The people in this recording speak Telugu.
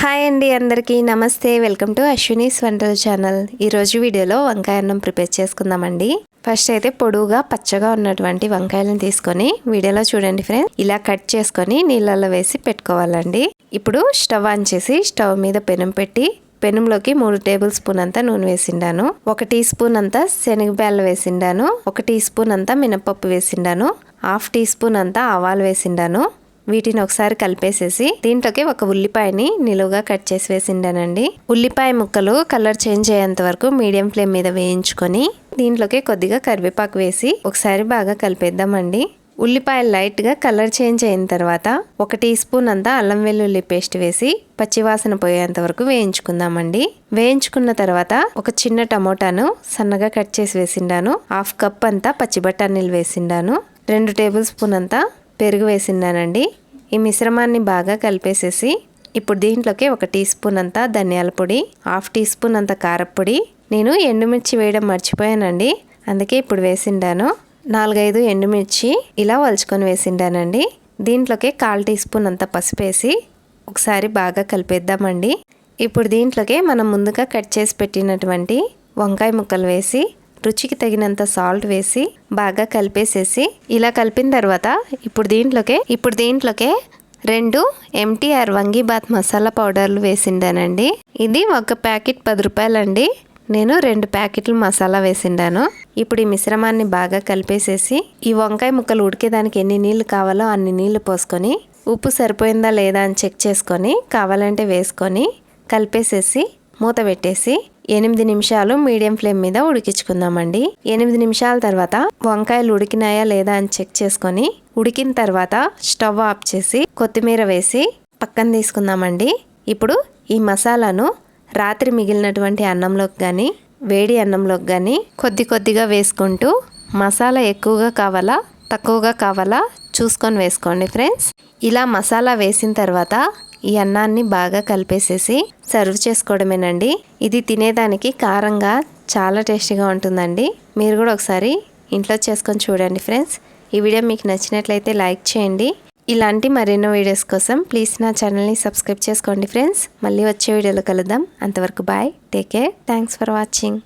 హాయ్ అండి అందరికీ. నమస్తే. వెల్కమ్ టు అశ్వినీస్ వంటల ఛానల్. ఈరోజు వీడియోలో వంకాయ అన్నం ప్రిపేర్ చేసుకుందామండి. ఫస్ట్ అయితే పొడువుగా పచ్చగా ఉన్నటువంటి వంకాయలను తీసుకొని వీడియోలో చూడండి ఫ్రెండ్స్. ఇలా కట్ చేసుకొని నీళ్ళల్లో వేసి పెట్టుకోవాలండి. ఇప్పుడు స్టవ్ ఆన్ చేసి స్టవ్ మీద పెనం పెట్టి పెనంలోకి మూడు టేబుల్ స్పూన్ అంతా నూనె వేసిండాను. ఒక టీ స్పూన్ అంతా శనగబ్యాలు వేసిండాను. ఒక టీ స్పూన్ అంతా మినపప్పు వేసిండాను. హాఫ్ టీ స్పూన్ అంతా ఆవాలు వేసిండాను. వీటిని ఒకసారి కలిపేసేసి దీంట్లోకి ఒక ఉల్లిపాయని నిలువుగా కట్ చేసి వేసిండానండి. ఉల్లిపాయ ముక్కలు కలర్ చేంజ్ అయ్యేంత వరకు మీడియం ఫ్లేమ్ మీద వేయించుకొని దీంట్లోకి కొద్దిగా కరివేపాకు వేసి ఒకసారి బాగా కలిపేద్దామండి. ఉల్లిపాయలు లైట్గా కలర్ చేంజ్ అయిన తర్వాత ఒక టీ స్పూన్ అంతా అల్లం వెల్లుల్లి పేస్ట్ వేసి పచ్చివాసన పోయేంత వరకు వేయించుకుందామండి. వేయించుకున్న తర్వాత ఒక చిన్న టమోటాను సన్నగా కట్ చేసి వేసిండాను. హాఫ్ కప్ అంతా పచ్చి బఠానీలు వేసిండాను. రెండు టేబుల్ స్పూన్ అంతా పెరుగు వేసిండానండి ఈ మిశ్రమాన్ని బాగా కలిపేసేసి ఇప్పుడు దీంట్లోకి ఒక టీ స్పూన్ అంతా ధనియాల పొడి హాఫ్ టీ స్పూన్ అంత కారపొడి నేను ఎండుమిర్చి వేయడం మర్చిపోయానండి. అందుకే ఇప్పుడు వేసిండాను. నాలుగైదు ఎండుమిర్చి ఇలా వలుచుకొని వేసిండానండి. దీంట్లోకి కాల్ టీ స్పూన్ అంత పసుపు వేసి ఒకసారి బాగా కలిపేద్దామండి. ఇప్పుడు దీంట్లోకి మనం ముందుగా కట్ చేసి పెట్టినటువంటి వంకాయ ముక్కలు వేసి రుచికి తగినంత సాల్ట్ వేసి బాగా కలిపేసేసి ఇలా కలిపిన తర్వాత ఇప్పుడు దీంట్లోకే ఇప్పుడు దీంట్లోకే రెండు ఎంటీఆర్ వంగీబాత్ మసాలా పౌడర్లు వేసిండానండి. ఇది ఒక ప్యాకెట్ పది రూపాయలండి. నేను రెండు ప్యాకెట్లు మసాలా వేసిండాను. ఇప్పుడు ఈ మిశ్రమాన్ని బాగా కలిపేసేసి ఈ వంకాయ ముక్కలు ఉడికేదానికి ఎన్ని నీళ్ళు కావాలో అన్ని నీళ్ళు పోసుకొని ఉప్పు సరిపోయిందా లేదా అని చెక్ చేసుకొని కావాలంటే వేసుకొని కలిపేసేసి మూత పెట్టేసి ఎనిమిది నిమిషాలు మీడియం ఫ్లేమ్ మీద ఉడికించుకుందామండి. ఎనిమిది నిమిషాల తర్వాత వంకాయలు ఉడికినాయా లేదా అని చెక్ చేసుకొని ఉడికిన తర్వాత స్టవ్ ఆఫ్ చేసి కొత్తిమీర వేసి పక్కన తీసుకుందామండి. ఇప్పుడు ఈ మసాలాను రాత్రి మిగిలినటువంటి అన్నంలోకి కానీ వేడి అన్నంలోకి కానీ కొద్ది కొద్దిగా వేసుకుంటూ మసాలా ఎక్కువగా కావాలా తక్కువగా కావాలా చూసుకొని వేసుకోండి ఫ్రెండ్స్. ఇలా మసాలా వేసిన తర్వాత ఈ అన్నాన్ని బాగా కలిపేసేసి సర్వ్ చేసుకోవడమేనండి. ఇది తినేదానికి కారంగా చాలా టేస్టీగా ఉంటుందండి. మీరు కూడా ఒకసారి ఇంట్లో చేసుకొని చూడండి ఫ్రెండ్స్. ఈ వీడియో మీకు నచ్చినట్లయితే లైక్ చేయండి. ఇలాంటి మరెన్నో వీడియోస్ కోసం ప్లీజ్ నా ఛానల్ని సబ్స్క్రైబ్ చేసుకోండి ఫ్రెండ్స్. మళ్ళీ వచ్చే వీడియోలో కలుద్దాం. అంతవరకు bye. Take care. Thanks for watching.